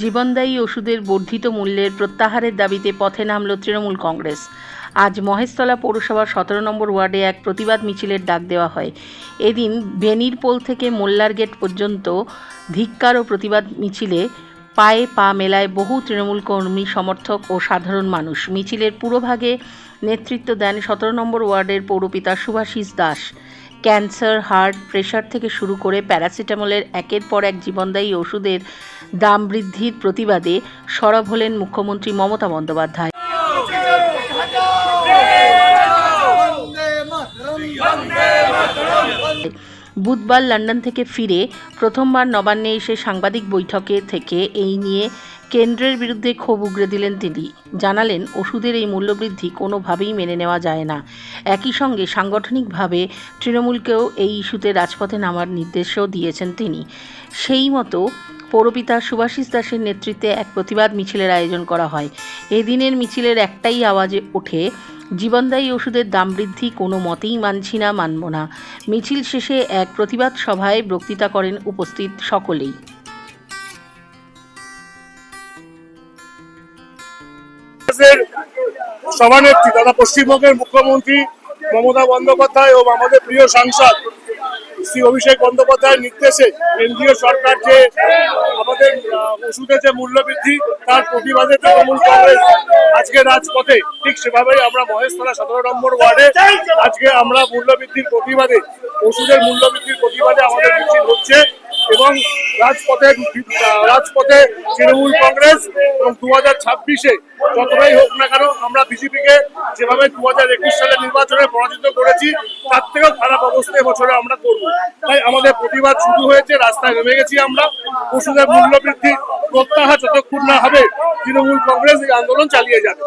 জীবনদায়ী ওষুধের বর্ধিত মূল্যের প্রত্যাহারের দাবিতে পথে নামল তৃণমূল কংগ্রেস। আজ মহেশতলা পৌরসভার সতেরো নম্বর ওয়ার্ডে এক প্রতিবাদ মিছিলের ডাক দেওয়া হয়। এদিন বেনির পোল থেকে মোল্লার গেট পর্যন্ত ধিক্কার ও প্রতিবাদ মিছিলে পায়ে পা মেলায় বহু তৃণমূল কর্মী, সমর্থক ও সাধারণ মানুষ। মিছিলের পুরোভাগে নেতৃত্ব দেন সতেরো নম্বর ওয়ার্ডের পৌরপিতা Subhashis Das. Cancer, heart, pressure থেকে শুরু করে প্যারাসিটামলের একের পর এক জীবনদায়ী ওষুধের দাম বৃদ্ধির প্রতিবাদে সরব হলেন মুখ্যমন্ত্রী মমতা বন্দ্যোপাধ্যায়। বুধবার লন্ডন থেকে ফিরে প্রথমবার নবান্নে এসে সাংবাদিক বৈঠকে থেকে এই নিয়ে কেন্দ্রের বিরুদ্ধে ক্ষোভ উগরে দিলেন তিনি জানালেন, ওষুধের এই মূল্যবৃদ্ধি কোনোভাবেই মেনে নেওয়া যায় না। একই সঙ্গে সাংগঠনিকভাবে তৃণমূলকেও এই ইস্যুতে রাজপথে নামার নির্দেশও দিয়েছেন তিনি। সেই মতো পৌরপিতা সুভাষিস দাসের নেতৃত্বে এক প্রতিবাদ মিছিলের আয়োজন করা হয়। এদিনের মিছিলের একটাই আওয়াজে ওঠে জীবনদায়ী ওষুধের দাম বৃদ্ধি কোনো মতেই মানছি না, মানব না। মিছিল শেষে এক প্রতিবাদ সভায় বক্তৃতা করেন উপস্থিত সকলেই। সভানেত্রী তথা পশ্চিমবঙ্গের মুখ্যমন্ত্রী মমতা বন্দ্যোপাধ্যায় ও আমাদের প্রিয় সাংসদ শ্রী অভিষেক বন্দ্যোপাধ্যায়ের নির্দেশে কেন্দ্রীয় সরকার যে আমাদের ওষুধের যে মূল্য বৃদ্ধি তার প্রতিবাদে তৃণমূল কংগ্রেস আজকে রাজপথে, ঠিক সেভাবেই আমরা মহেশতলা সতেরো নম্বর ওয়ার্ডে আজকে আমরা মূল্য বৃদ্ধির প্রতিবাদে, ওষুধের মূল্য বৃদ্ধির প্রতিবাদে আমাদের মিছিল হচ্ছে এবং রাজপথে রাজপথে তৃণমূল কংগ্রেস এবং দু হাজার ছাব্বিশে যতটাই হোক না কেন আমরা বিজেপিকে যেভাবে দু হাজার একুশ সালে নির্বাচনে পরাজিত করেছি, তার থেকেও খারাপ অবস্থা এবছরে আমরা করব। তাই আমাদের প্রতিবাদ শুরু হয়েছে, রাস্তায় নেমে গেছি আমরা। ওষুধের মূল্য বৃদ্ধি প্রত্যাহার যতক্ষণ না হবে, তৃণমূল কংগ্রেস এই আন্দোলন চালিয়ে যাবে।